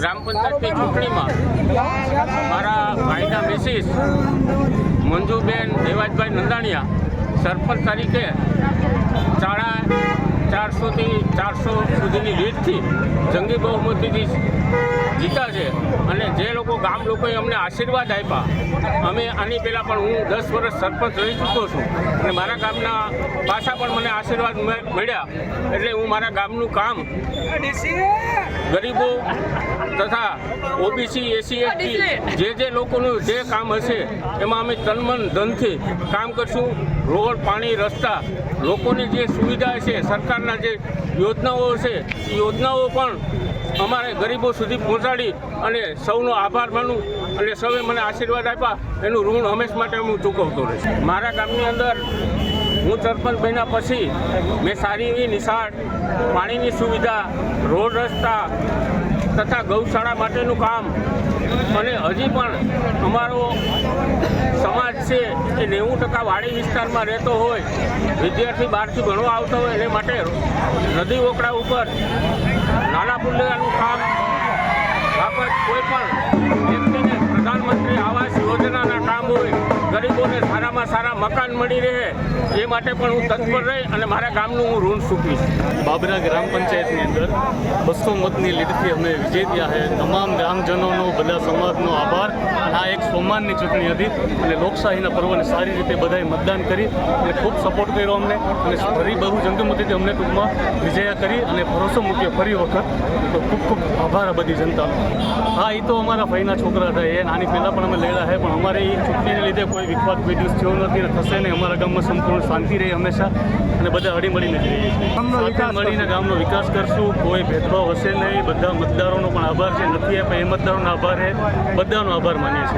ગ્રામ પંચાયતની ચૂંટણીમાં મારા ભાઈના મિસિસ મંજુબેન દેવાજભાઈ નંદાણીયા સરપંચ તરીકે સાડા ચારસોથી ચારસો સુધીની લીડથી જંગી બહુમતીથી જીતા છે અને જે લોકો ગામ લોકોએ અમને આશીર્વાદ આપ્યા, અમે આની પહેલાં પણ હું દસ વર્ષ સરપંચ રહી ચૂક્યો છું અને મારા ગામના પાછા પણ મને આશીર્વાદ મળ્યા. એટલે હું મારા ગામનું કામ ગરીબો તથા ઓબીસી એસી એસટી જે જે લોકોનું જે કામ હશે એમાં અમે તનમન ધનથી કામ કરશું. રોડ પાણી રસ્તા લોકોની જે સુવિધા છે સરકારના જે યોજનાઓ છે એ યોજનાઓ પણ અમારે ગરીબો સુધી પહોંચાડી અને સૌનો આભાર માનું અને સૌએ મને આશીર્વાદ આપ્યા. એનું ઋણ હંમેશ માટે હું ચૂકવતો રહીશ. મારા ગામની અંદર હું સરપંચ બન્યા પછી મેં સારી એવી નિશાળ, પાણીની સુવિધા, રોડ રસ્તા તથા ગૌશાળા માટેનું કામ. અને હજી પણ અમારો સમાજ છે એ નેવું ટકા વાડી વિસ્તારમાં રહેતો હોય, વિદ્યાર્થી બહારથી ભણવા આવતો હોય એને માટે નદી ઓકળા ઉપર નાના પુલ્લેનું કામ બાબત કોઈ પણ ગરીબોને સારામાં સારા મકાન મળી રહે, એ માટે પણ હું તત્પર રહી અને મારા ગામનું હું ઋણ ચૂકીશ બાબરા ગ્રામ પંચાયતની અંદર બસો મતની લીડથી અમે વિજય થયા છે. તમામ ગ્રામજનોનો, બધા સમાજનો આભાર. એક સોમાનની ચૂંટણી હતી અને લોકશાહીના પર્વને સારી રીતે બધાએ મતદાન કરી અને ખૂબ સપોર્ટ કર્યો અમને અને ફરી બહુ જંગમતીથી અમને ટૂંકમાં વિજયા કરી અને ભરોસો મૂક્યો ફરી વખત. તો ખૂબ ખૂબ આભાર બધી જનતાનો. હા એ તો અમારા ભાઈના છોકરા હતા એ નાની પહેલાં પણ અમે લડ્યા છે પણ અમારે એ ચૂંટણીને લીધે કોઈ વિખવાદ કોઈ દિવસ થયો નથી અને થશે નહીં. અમારા ગામમાં સંપૂર્ણ શાંતિ રહી હંમેશા અને બધા હળી મળીને છીએ. સાથે મળીને ગામનો વિકાસ કરશું. કોઈ ભેદભાવ હશે નહીં. બધા મતદારોનો પણ આભાર છે. નથી આપ્યા એ મતદારોનો આભાર છે. બધાનો આભાર માનીએ છીએ.